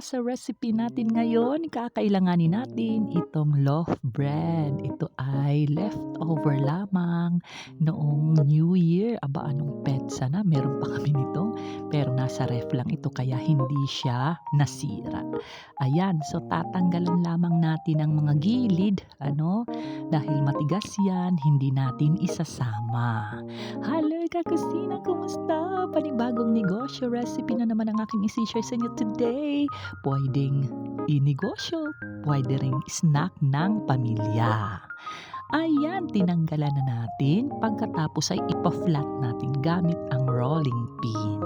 sa recipe natin ngayon, kakailanganin natin itong loaf bread. Ito ay leftover lamang noong New Year. Aba, anong petsa na? Meron pa kami nito. Pero nasa ref lang ito kaya hindi siya nasira. Ayan, so tatanggalan lamang natin ang mga gilid. Ano? Dahil matigas yan, hindi natin isasama. Hello, kakusina! Kumusta? Panibagong negosyo recipe na naman ang aking isi-share sa inyo today. Pwedeng inegosyo, pwede ring snack ng pamilya. Ayan, tinanggalan na natin. Pagkatapos ay ipa-flat natin gamit ang rolling pin.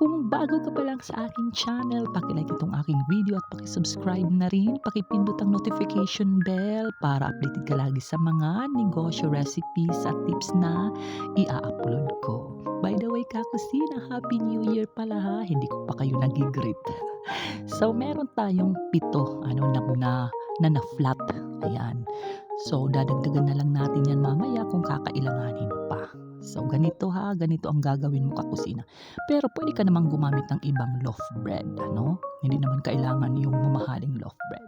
Kung bago ka pa lang sa aking channel, pakilike itong aking video at pakisubscribe na rin. Pakipindot ang notification bell para updated ka lagi sa mga negosyo recipes at tips na i-upload ko. By the way, kakusina, Happy New Year pala ha. Hindi ko pa kayo nagigreet. so, meron tayong pito ano, na, na, na na-flat. Ayan. So, dadagdagan na lang natin yan mamaya kung kakailanganin pa. So, ganito ha, ganito ang gagawin mo kakusina. Pero pwede ka namang gumamit ng ibang loaf bread, ano? Hindi naman kailangan yung mamahaling loaf bread.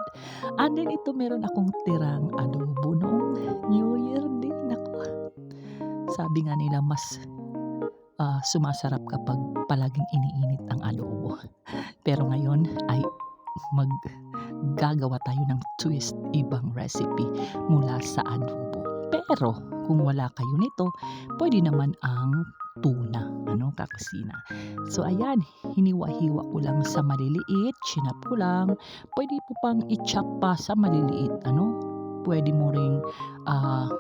And then ito meron akong tirang adobo noong New Year din. Ako. Sabi nga nila mas ah, sumasarap kapag palaging iniinit ang adobo. Pero ngayon ay mag gagawa tayo ng twist ibang recipe mula sa adobo. Pero kung wala kayo nito, pwede naman ang tuna, ano, kakusina. So ayan, hiniwa-hiwa ko lang sa maliliit, chinap ko lang. Pwede po pang i-chop pa sa maliliit, ano. Pwede mo ring ah,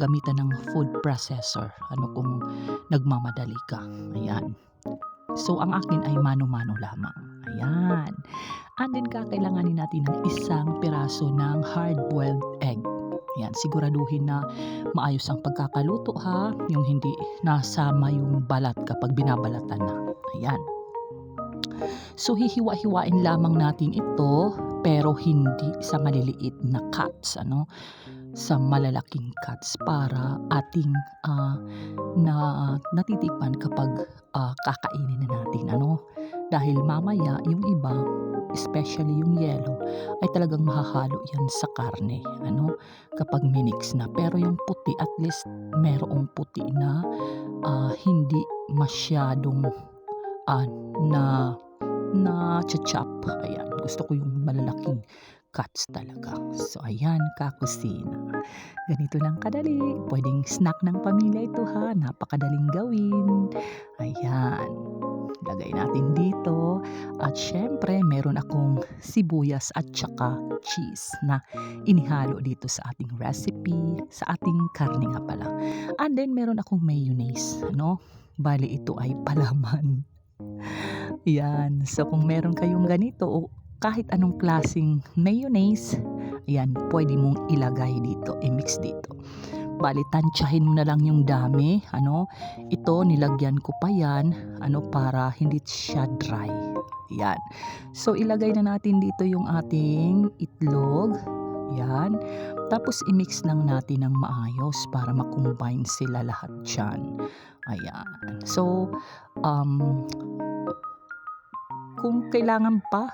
gamitan ng food processor, ano kung nagmamadali ka. Ayan. So ang akin ay mano-mano lamang. Ayan. And then kakailanganin natin ng isang piraso ng hard-boiled egg. Ayan, siguraduhin na maayos ang pagkakaluto ha, yung hindi nasama yung balat kapag binabalatan na. Ayan. So hihiwa-hiwain lamang natin ito pero hindi sa maliliit na cuts, ano? Sa malalaking cuts para ating ah, na natitikman kapag ah, kakainin na natin, ano? Dahil mamaya yung iba, especially yung yellow, ay talagang mahahalo yan sa karne, ano? Kapag minix na. Pero yung puti, at least merong puti na ah, hindi masyadong ah, na na chop Ayan, gusto ko yung malalaking cuts talaga. So, ayan, kakusina. Ganito lang kadali. Pwedeng snack ng pamilya ito ha. Napakadaling gawin. Ayan. Lagay natin dito. At syempre, meron akong sibuyas at saka cheese na inihalo dito sa ating recipe, sa ating karne nga pala. And then, meron akong mayonnaise. No? Bali, ito ay palaman. Yan. So, kung meron kayong ganito o kahit anong klasing mayonnaise, yan, pwede mong ilagay dito, i-mix dito. Bali, tansyahin mo na lang yung dami. Ano, ito, nilagyan ko pa yan, ano, para hindi siya dry. Yan. So, ilagay na natin dito yung ating itlog. Yan. Tapos, i-mix lang natin ng maayos para makombine sila lahat dyan. Ayan. So, um, kung kailangan pa,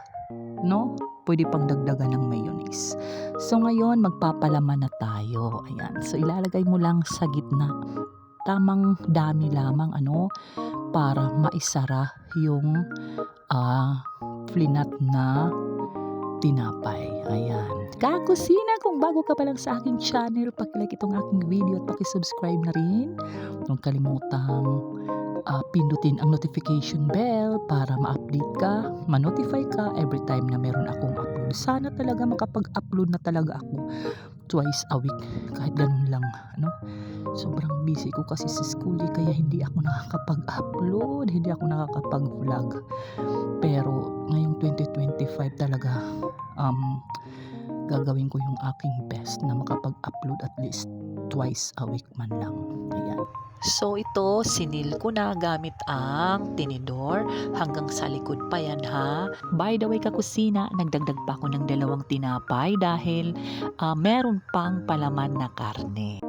no? Pwede pang dagdagan ng mayonnaise. So ngayon, magpapalaman na tayo. Ayan. So ilalagay mo lang sa gitna. Tamang dami lamang ano para maisara yung ah flinat na tinapay. Ayan. Kakusina, kung bago ka pa lang sa aking channel, pakilike itong aking video at pakisubscribe na rin. Huwag kalimutang ah, pindutin ang notification bell para ma-update ka, ma-notify ka every time na meron akong upload. Sana talaga makapag-upload na talaga ako twice a week. Kahit ganun lang, ano? Sobrang busy ko kasi sa school eh, kaya hindi ako nakakapag-upload, hindi ako nakakapag-vlog. Pero ngayong 2025 talaga um, gagawin ko yung aking best na makapag-upload at least twice a week man lang. Ayan. So ito, sinil ko na gamit ang tinidor hanggang sa likod pa yan ha. By the way kakusina, nagdagdag pa ako ng dalawang tinapay dahil ah, meron pang palaman na karne.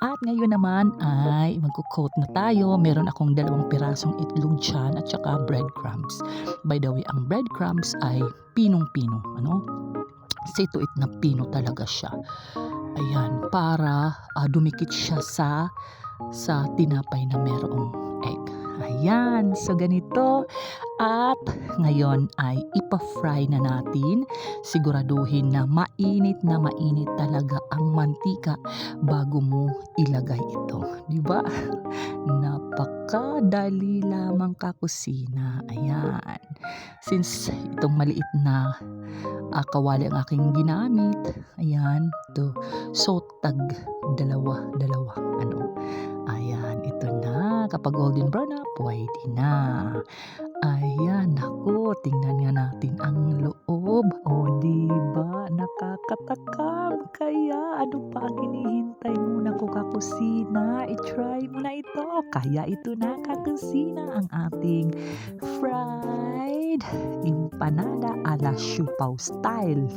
At ngayon naman ay magko-coat na tayo. Meron akong dalawang pirasong itlog dyan at saka breadcrumbs. By the way, ang breadcrumbs ay pinong-pino. Ano? Situit na pino talaga siya. Ayan, para ah, dumikit siya sa sa tinapay na merong egg. Ayan, so ganito. At ngayon ay ipa-fry na natin. Siguraduhin na mainit na mainit talaga ang mantika bago mo ilagay ito. Di ba? Napakadali lamang kakusina. Ayan. Since itong maliit na ah, kawali ang aking ginamit, ayan, ito. So, tag dalawa, dalawa. Ano? Ayan, ito na. Kapag golden brown na, pwede na. Ayan, naku, tingnan nga natin ang loob. O, diba? Nakakatakam. Kaya, ano pa ang hinihintay mo na kakusina? I-try mo na ito. Kaya ito na kakusina ang ating fried empanada ala siupaw style.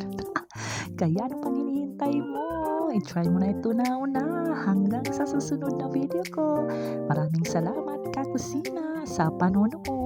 Kaya, ano pang hinihintay mo? I-try mo na ito na una. Hanggang sa susunod na video ko. Maraming salamat kakusina sa panonood.